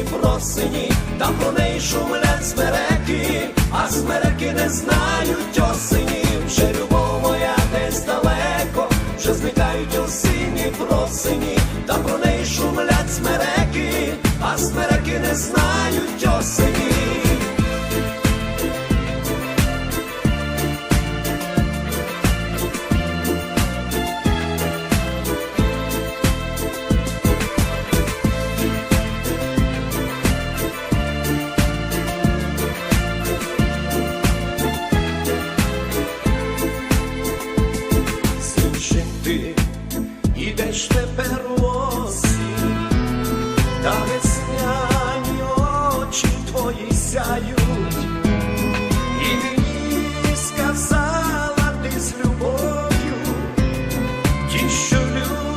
осені, там про неї шумлять смереки, а смереки не знають осені, вже любов моя десь далеко, вже зникають осінні просині, там про неї шумлять смереки, а смереки не знають осені. ти ідеш тепер осінь, та весняні очі твої сяють.